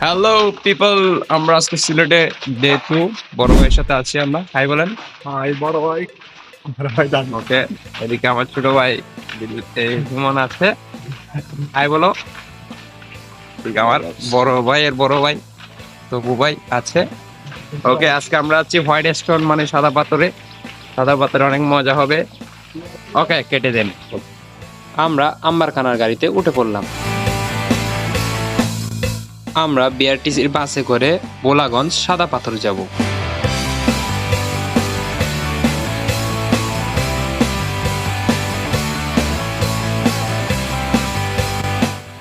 Hello people আমরা আজকে সিলেটে ডে টু বড় ভাইয়ের সাথে আছি আমরা। হাই বলেন। হাই বড় ভাই। বড় ভাই জান ওকে এদিকে আমার ছোট ভাই হুমন আছে। হাই বলো। আমার বড় ভাইয়ের বড় ভাই তবু ভাই আছে। ওকে আজকে আমরা আছি হোয়াইট স্টোন মানে সাদা পাথরে। সাদা পাথরে অনেক মজা হবে। ওকে কেটে দেন। আমরা আম্বারখানার গাড়িতে উঠে পড়লাম। আমরা বিআরটিসির বাসে করে বোলাগঞ্জ সাদা পাথর যাব।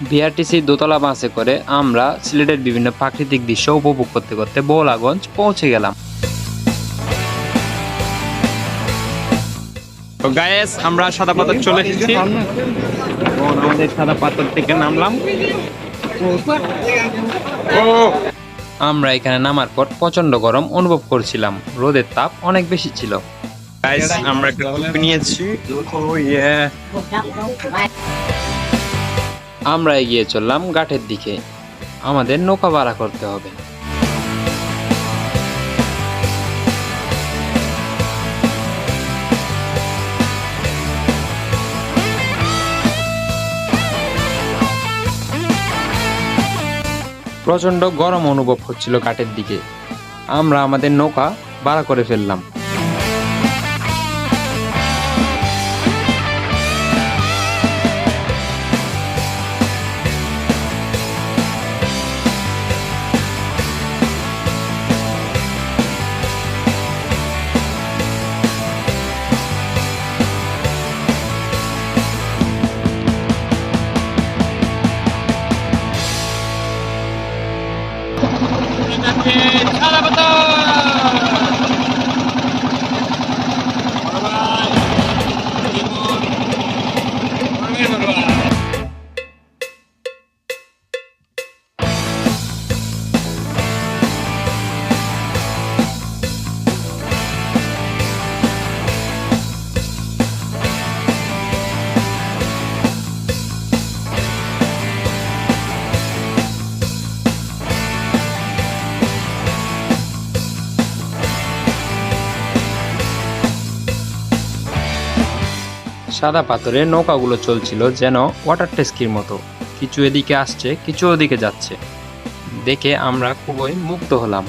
বিআরটিসির দোতলা বাসে করে আমরা সিলেটের বিভিন্ন প্রাকৃতিক দৃশ্য উপভোগ করতে করতে বোলাগঞ্জ পৌঁছে গেলাম। তো গায়েস আমরা সাদা পাথর চলে এসেছি। আমাদের সাদা পাথর থেকে নামলাম। আমরা এখানে নামার পর প্রচণ্ড গরম অনুভব করছিলাম। রোদের তাপ অনেক বেশি ছিল। গাইস আমরা একটা কফি নিয়েছি। আমরা এগিয়ে চললাম ঘাটের দিকে। আমাদের নৌকা ভাড়া করতে হবে। প্রচণ্ড গরম অনুভব হচ্ছিল ঘাটের দিকে। আমরা আমাদের নৌকা ভাড়া করে ফেললাম। সাদা পাথরের নৌকাগুলো চলছিল যেন ওয়াটার টেস্কির মতো। কিছু এদিকে আসছে, কিছু ওদিকে যাচ্ছে। দেখে আমরা খুবই মুগ্ধ হলাম।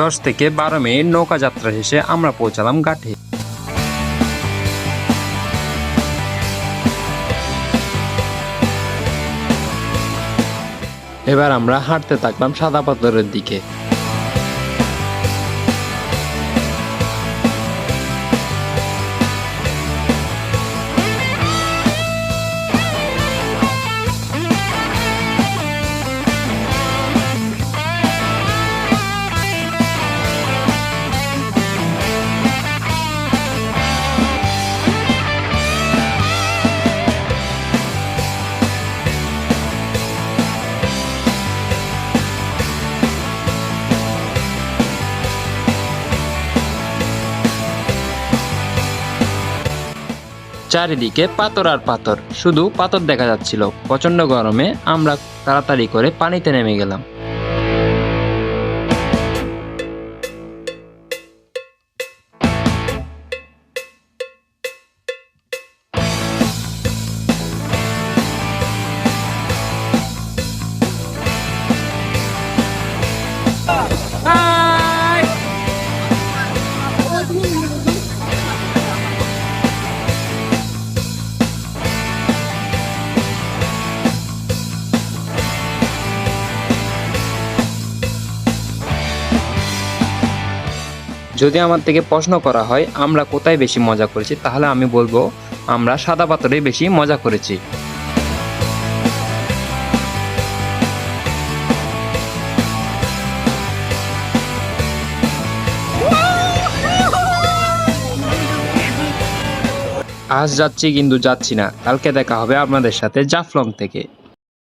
দশ থেকে বারো মিনিট নৌকা যাত্রা শেষে আমরা পৌঁছালাম ঘাটে। এবার আমরা হাঁটতে থাকলাম সাদা পাথরের দিকে। চারিদিকে পাথর আর পাথর। শুধু পাথর দেখা যাচ্ছিল। প্রচণ্ড গরমে আমরা তাড়াতাড়ি করে পানিতে নেমে গেলাম। যদি আমার থেকে প্রশ্ন করা হয়, আমরা কোথায় বেশি মজা করেছি? তাহলে আমি বলব, আমরা সাদা পাথরে বেশি মজা করেছি। আজ যাচ্ছি কিন্তু যাচ্ছি না। কালকে দেখা হবে আপনাদের সাথে জাফলং থেকে।